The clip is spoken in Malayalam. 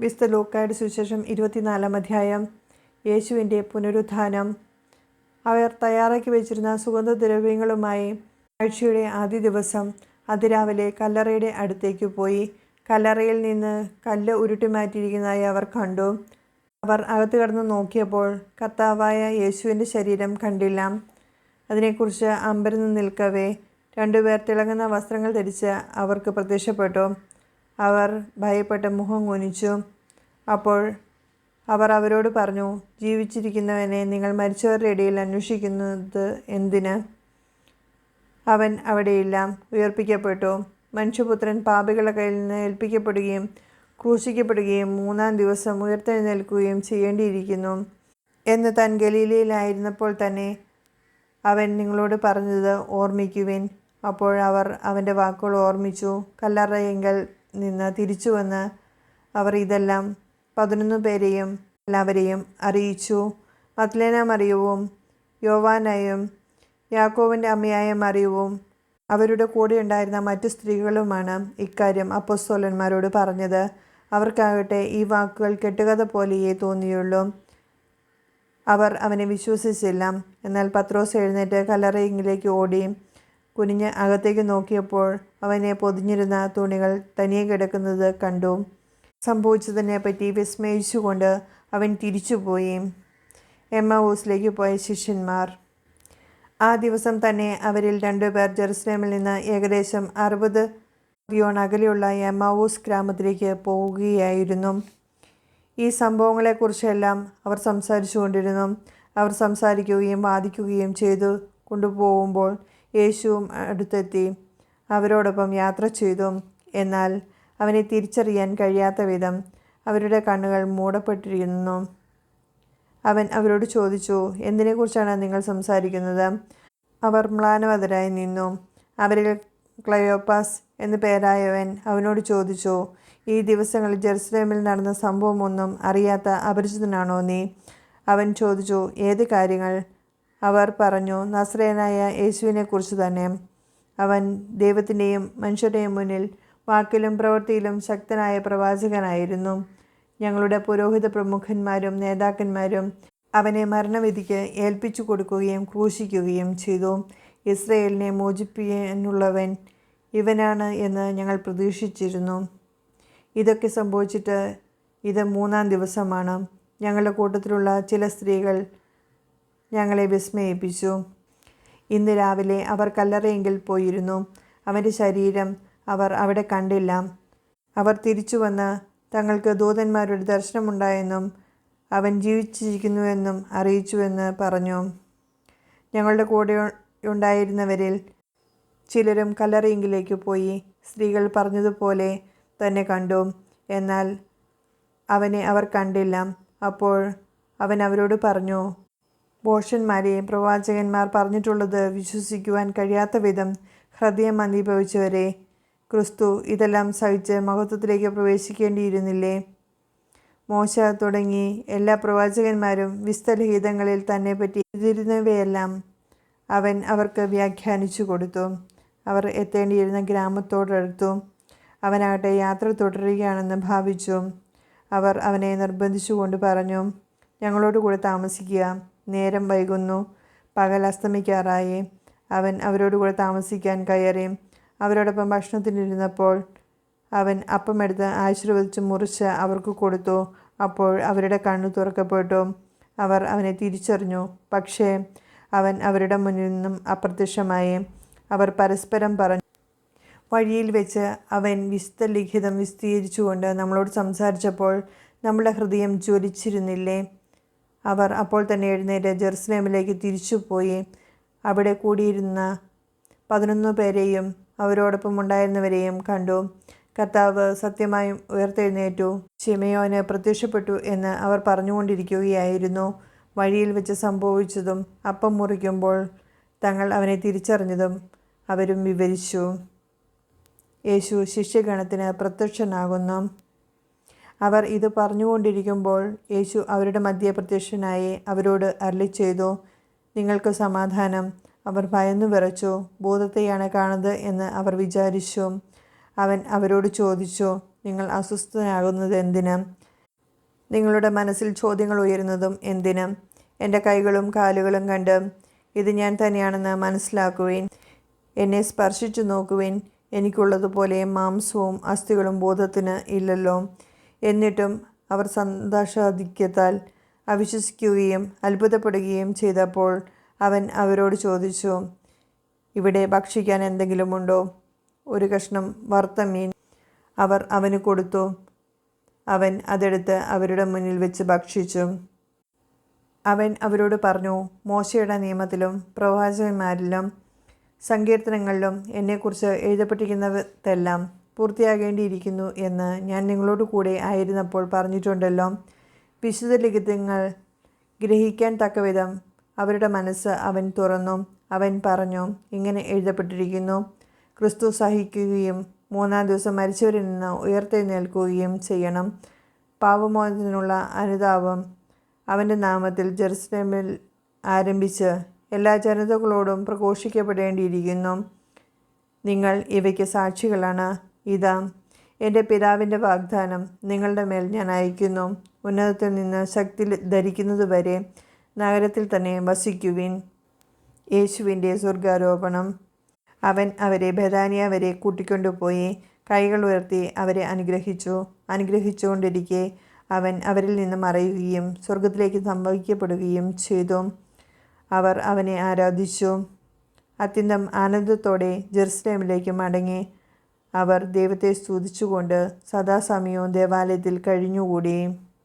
വിസ്ത ലൂക്കായുടെ സുവിശേഷം ഇരുപത്തിനാലാം അധ്യായം യേശുവിന്റെ പുനരുത്ഥാനം. അവർ തയ്യാറാക്കി വെച്ചിരുന്ന സുഗന്ധദ്രവ്യങ്ങളുമായി ആഴ്ചയുടെ ആദ്യ ദിവസം അതിരാവിലെ കല്ലറയുടെ അടുത്തേക്ക് പോയി. കല്ലറയിൽ നിന്ന് കല്ല് ഉരുട്ടി മാറ്റിയിരിക്കുന്നതായി അവർ കണ്ടു. അവർ അകത്ത് കടന്ന് നോക്കിയപ്പോൾ കർത്താവായ യേശുവിന്റെ ശരീരം കണ്ടില്ല. അതിനെക്കുറിച്ച് അമ്പരന്ന് നിൽക്കവേ രണ്ടുപേർ തിളങ്ങുന്ന വസ്ത്രങ്ങൾ ധരിച്ച് അവർക്ക് പ്രത്യക്ഷപ്പെട്ടു. അവർ ഭയപ്പെട്ട് മുഖം കുനിച്ചു. അപ്പോൾ അവർ അവരോട് പറഞ്ഞു ജീവിച്ചിരിക്കുന്നവനെ നിങ്ങൾ മരിച്ചവരുടെ ഇടയിൽ അന്വേഷിക്കുന്നത് എന്തിന്? അവൻ അവിടെയില്ല. ഉയർപ്പിക്കപ്പെട്ടു. മനുഷ്യപുത്രൻ പാപികളുടെ കയ്യിൽ നിന്ന് ഏൽപ്പിക്കപ്പെടുകയും ക്രൂശിക്കപ്പെടുകയും മൂന്നാം ദിവസം ഉയർത്തെഴുന്നേൽക്കുകയും ചെയ്യേണ്ടിയിരിക്കുന്നു. എന്ന് താൻ ഗലീലയിലായിരുന്നപ്പോൾ തന്നെ അവൻ നിങ്ങളോട് പറഞ്ഞത് ഓർമ്മിക്കുവിൻ. അപ്പോൾ അവർ അവന്റെ വാക്കുകൾ ഓർമ്മിച്ചു. കല്ലറയെങ്കിൽ നിന്ന് തിരിച്ചു വന്ന് അവർ ഇതെല്ലാം പതിനൊന്ന് പേരെയും എല്ലാവരെയും അറിയിച്ചു. മത്ലേന മറിയവും യോവാനയും യാക്കോവിന്റെ അമ്മയായ മറിയവും അവരുടെ കൂടെ ഉണ്ടായിരുന്ന മറ്റു സ്ത്രീകളുമാണ് ഇക്കാര്യം അപ്പസ്തോലന്മാരോട് പറഞ്ഞത്. അവർക്കാകട്ടെ ഈ വാക്കുകൾ കെട്ടുകഥ പോലെയേ തോന്നിയുള്ളൂ. അവർ അവനെ വിശ്വസിച്ചില്ല. എന്നാൽ പത്രോസ് എഴുന്നേറ്റ് കല്ലറയിങ്ങിലേക്ക് ഓടി കുനിഞ്ഞ് അകത്തേക്ക് നോക്കിയപ്പോൾ അവനെ പൊതിഞ്ഞിരുന്ന തുണികൾ തനിയെ കിടക്കുന്നത് കണ്ടു. സംഭവിച്ചതിനെ പറ്റി വിസ്മയിച്ചുകൊണ്ട് അവൻ തിരിച്ചുപോയി. എമ്മ ഹൗസിലേക്ക് പോയ ശിഷ്യന്മാർ. ആ ദിവസം തന്നെ അവരിൽ രണ്ടുപേർ ജെറുസലേമിൽ നിന്ന് ഏകദേശം അറുപത് റിയോൺ അകലെയുള്ള എമാവൂസ് ഗ്രാമത്തിലേക്ക് പോവുകയായിരുന്നു ഈ സംഭവങ്ങളെക്കുറിച്ചെല്ലാം അവർ സംസാരിച്ചു കൊണ്ടിരുന്നു അവർ സംസാരിക്കുകയും വാദിക്കുകയും ചെയ്തു. കൊണ്ടുപോകുമ്പോൾ യേശുവും അടുത്തെത്തി. അവരോടൊപ്പം യാത്ര ചെയ്തു. എന്നാൽ അവനെ തിരിച്ചറിയാൻ കഴിയാത്ത വിധം അവരുടെ കണ്ണുകൾ മൂടപ്പെട്ടിരുന്നു അവൻ അവരോട് ചോദിച്ചു എന്തിനെക്കുറിച്ചാണ് നിങ്ങൾ സംസാരിക്കുന്നത്? അവർ മ്ലാനവതരായി നിന്നു. അവരിൽ ക്ലയോപ്പാസ് എന്നു പേരായവൻ അവനോട് ചോദിച്ചു ഈ ദിവസങ്ങളിൽ ജെറുസലേമിൽ നടന്ന സംഭവമൊന്നും അറിയാത്ത അപരിചിതനാണോ നീ? അവൻ ചോദിച്ചു ഏത് കാര്യങ്ങൾ? അവർ പറഞ്ഞു നസ്രേനായ യേശുവിനെക്കുറിച്ച് തന്നെ. അവൻ ദൈവത്തിന്റെയും മനുഷ്യരുടെയും മുന്നിൽ വാക്കിലും പ്രവൃത്തിയിലും ശക്തനായ പ്രവാചകനായിരുന്നു. ഞങ്ങളുടെ പുരോഹിത പ്രമുഖന്മാരും നേതാക്കന്മാരും അവനെ മരണവിധിക്ക് ഏൽപ്പിച്ചു കൊടുക്കുകയും ക്രൂശിക്കുകയും ചെയ്തു. ഇസ്രയേലിനെ മോചിപ്പിക്കാനുള്ളവൻ ഇവനാണ് എന്ന് ഞങ്ങൾ പ്രതീക്ഷിച്ചിരുന്നു. ഇതൊക്കെ സംഭവിച്ചിട്ട് ഇത് മൂന്നാം ദിവസമാണ്. ഞങ്ങളുടെ കൂട്ടത്തിലുള്ള ചില സ്ത്രീകൾ ഞങ്ങളെ വിസ്മയിപ്പിച്ചു. ഇന്ന് രാവിലെ അവർ കല്ലറയെങ്കിൽ പോയിരുന്നു. അവന്റെ ശരീരം അവർ അവിടെ കണ്ടില്ല. അവർ തിരിച്ചു വന്ന് തങ്ങൾക്ക് ദൂതന്മാരുടെ ദർശനമുണ്ടായെന്നും അവൻ ജീവിച്ചിരിക്കുന്നുവെന്നും അറിയിച്ചുവെന്ന് പറഞ്ഞു. ഞങ്ങളുടെ കൂടെ ഉണ്ടായിരുന്നവരിൽ ചിലരും കല്ലറയെങ്കിലേക്ക് പോയി സ്ത്രീകൾ പറഞ്ഞതുപോലെ തന്നെ കണ്ടു. എന്നാൽ അവനെ അവർ കണ്ടില്ല. അപ്പോൾ അവൻ അവരോട് പറഞ്ഞു ഭോഷന്മാരെയും പ്രവാചകന്മാർ പറഞ്ഞിട്ടുള്ളത് വിശ്വസിക്കുവാൻ കഴിയാത്ത വിധം ഹൃദയം മന്ദീഭവിച്ചവരെ ക്രിസ്തു ഇതെല്ലാം സഹിച്ച് മഹത്വത്തിലേക്ക് പ്രവേശിക്കേണ്ടിയിരുന്നില്ലേ? മോശ തുടങ്ങി എല്ലാ പ്രവാചകന്മാരും വിസ്തലഹിതങ്ങളിൽ തന്നെ പറ്റി എഴുതിയിരുന്നവയെല്ലാം അവൻ അവർക്ക് വ്യാഖ്യാനിച്ചു കൊടുത്തു. അവർ എത്തേണ്ടിയിരുന്ന ഗ്രാമത്തോടടുത്തു അവനാകട്ടെ യാത്ര തുടരുകയാണെന്ന് ഭാവിച്ചു. അവർ അവനെ നിർബന്ധിച്ചുകൊണ്ട് പറഞ്ഞു ഞങ്ങളോട് കൂടെ താമസിക്കുക. നേരം വൈകുന്നു. പകൽ അസ്തമിക്കാറായി. അവൻ അവരോട് കൂടെ താമസിക്കാൻ കയറി. അവരോടൊപ്പം ഭക്ഷണത്തിനിരുന്നപ്പോൾ അവൻ അപ്പമെടുത്ത് ആശീർവദിച്ച് മുറിച്ച് അവർക്ക് കൊടുത്തു. അപ്പോൾ അവരുടെ കണ്ണു തുറക്കപ്പെട്ടു. അവർ അവനെ തിരിച്ചറിഞ്ഞു. പക്ഷേ അവൻ അവരുടെ മുന്നിൽ നിന്നും അപ്രത്യക്ഷമായി. അവർ പരസ്പരം പറഞ്ഞു വഴിയിൽ വെച്ച് അവൻ വിശുദ്ധ ലിഖിതം വിസ്തീരിച്ചുകൊണ്ട് നമ്മളോട് സംസാരിച്ചപ്പോൾ നമ്മുടെ ഹൃദയം ജ്വലിച്ചിരുന്നില്ലേ? അവർ അപ്പോൾ തന്നെ എഴുന്നേറ്റ് ജെറുസലേമിലേക്ക് തിരിച്ചുപോയി. അവിടെ കൂടിയിരുന്ന പതിനൊന്ന് പേരെയും അവരോടൊപ്പം ഉണ്ടായിരുന്നവരെയും കണ്ടു. കർത്താവ് സത്യമായും ഉയർത്തെഴുന്നേറ്റു. ഷിമയോന് പ്രത്യക്ഷപ്പെട്ടു എന്ന് അവർ പറഞ്ഞുകൊണ്ടിരിക്കുകയായിരുന്നു. വഴിയിൽ വെച്ച് സംഭവിച്ചതും അപ്പം മുറിക്കുമ്പോൾ തങ്ങൾ അവനെ തിരിച്ചറിഞ്ഞതും അവരും വിവരിച്ചു. യേശു ശിഷ്യഗണത്തിന് പ്രത്യക്ഷനാകുന്നു. അവർ ഇത് പറഞ്ഞുകൊണ്ടിരിക്കുമ്പോൾ യേശു അവരുടെ മധ്യ പ്രത്യക്ഷനായി അവരോട് അരളി ചെയ്തു നിങ്ങൾക്ക് സമാധാനം. അവർ ഭയന്നു വിറച്ചു ഭൂതത്തെയാണ് കാണുന്നത് എന്ന് അവർ വിചാരിച്ചു. അവൻ അവരോട് ചോദിച്ചു നിങ്ങൾ അസ്വസ്ഥനാകുന്നത് എന്തിന് നിങ്ങളുടെ മനസ്സിൽ ചോദ്യങ്ങൾ ഉയരുന്നതും എന്തിന്? എന്റെ കൈകളും കാലുകളും കണ്ട് ഇത് ഞാൻ തന്നെയാണെന്ന് മനസ്സിലാക്കുവിൻ. എന്നെ സ്പർശിച്ചു നോക്കുവിൻ. എനിക്കുള്ളതുപോലെ മാംസവും അസ്ഥികളും ബോധത്തിന് ഇല്ലല്ലോ. എന്നിട്ടും അവർ സന്തോഷാധിക്യത്താൽ അവിശ്വസിക്കുകയും അത്ഭുതപ്പെടുകയും ചെയ്തപ്പോൾ അവൻ അവരോട് ചോദിച്ചു ഇവിടെ ഭക്ഷിക്കാൻ എന്തെങ്കിലുമുണ്ടോ ഒരു കഷ്ണം വറുത്ത മീൻ. അവർ അവന് കൊടുത്തു. അവൻ അതെടുത്ത് അവരുടെ മുന്നിൽ വെച്ച് ഭക്ഷിച്ചു. അവൻ അവരോട് പറഞ്ഞു മോശയുടെ നിയമത്തിലും പ്രവാചകന്മാരിലും സങ്കീർത്തനങ്ങളിലും എന്നെക്കുറിച്ച് എഴുതപ്പെട്ടിരിക്കുന്നതെല്ലാം പൂർത്തിയാകേണ്ടിയിരിക്കുന്നു എന്ന് ഞാൻ നിങ്ങളോട് കൂടെ ആയിരുന്നപ്പോൾ പറഞ്ഞിട്ടുണ്ടല്ലോ. വിശുദ്ധ ലിഖിതങ്ങൾ ഗ്രഹിക്കാൻ തക്കവിധം അവരുടെ മനസ്സ് അവൻ തുറന്നു അവൻ പറഞ്ഞു ഇങ്ങനെ എഴുതപ്പെട്ടിരിക്കുന്നു ക്രിസ്തു സഹിക്കുകയും മൂന്നാം ദിവസം മരിച്ചവരിൽ നിന്ന് ഉയർത്തെഴുന്നേൽക്കുകയും ചെയ്യണം. പാപമോചനത്തിനുള്ള അനുതാപം അവന്റെ നാമത്തിൽ ജെറുസലേമിൽ ആരംഭിച്ച് എല്ലാ ജനതകളോടും പ്രഘോഷിക്കപ്പെടേണ്ടിയിരിക്കുന്നു. നിങ്ങൾ ഇവയ്ക്ക് സാക്ഷികളാണ്. ഇതാ എന്റെ പിതാവിന്റെ വാഗ്ദാനം നിങ്ങളുടെ മേൽ ഞാൻ അയക്കുന്നു ഉന്നതത്തിൽ നിന്ന് ശക്തി ധരിക്കുന്നതുവരെ നഗരത്തിൽ തന്നെ വസിക്കുവിൻ. യേശുവിന്റെ സ്വർഗാരോപണം അവൻ അവരെ ബദാനിയ വരെ കൂട്ടിക്കൊണ്ടുപോയി കൈകൾ ഉയർത്തി അവരെ അനുഗ്രഹിച്ചു. അനുഗ്രഹിച്ചുകൊണ്ടിരിക്കെ അവൻ അവരിൽ നിന്ന് മറയുകയും സ്വർഗത്തിലേക്ക് സംഭവിക്കപ്പെടുകയും ചെയ്തു. അവർ അവനെ ആരാധിച്ചു. അത്യന്തം ആനന്ദത്തോടെ ജെറുസലേമിലേക്ക് മടങ്ങി അവർ ദൈവത്തെ സ്തുതിച്ചുകൊണ്ട് സദാസമയവും ദേവാലയത്തിൽ കഴിഞ്ഞുകൂടി.